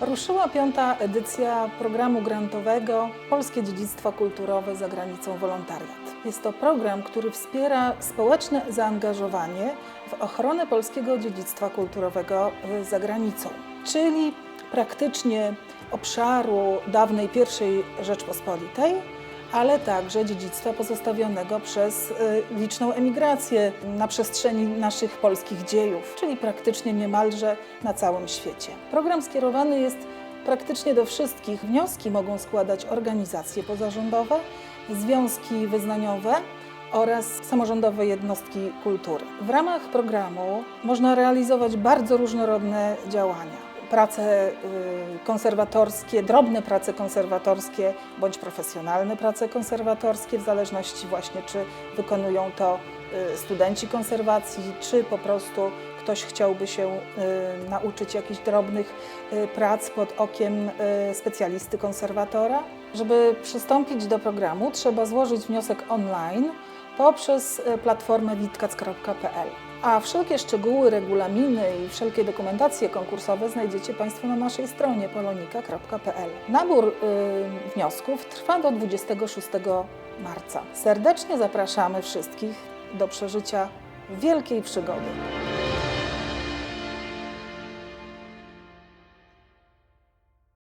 Ruszyła piąta edycja programu grantowego Polskie Dziedzictwo Kulturowe za granicą wolontariat. Jest to program, który wspiera społeczne zaangażowanie w ochronę polskiego dziedzictwa kulturowego y, za granicą, czyli praktycznie obszaru dawnej pierwszej Rzeczpospolitej, ale także dziedzictwa pozostawionego przez y, liczną emigrację na przestrzeni naszych polskich dziejów, czyli praktycznie niemalże na całym świecie. Program skierowany jest praktycznie do wszystkich. Wnioski mogą składać organizacje pozarządowe, związki wyznaniowe oraz samorządowe jednostki kultury. W ramach programu można realizować bardzo różnorodne działania prace y, konserwatorskie, drobne prace konserwatorskie bądź profesjonalne prace konserwatorskie, w zależności właśnie czy wykonują to y, studenci konserwacji, czy po prostu ktoś chciałby się y, nauczyć jakichś drobnych prac pod okiem specjalisty konserwatora. Żeby przystąpić do programu, trzeba złożyć wniosek online poprzez platformę witkac.pl. A wszelkie szczegóły, regulaminy i wszelkie dokumentacje konkursowe znajdziecie Państwo na naszej stronie polonika.pl. Nabór y, wniosków trwa do 26 marca. Serdecznie zapraszamy wszystkich do przeżycia wielkiej przygody.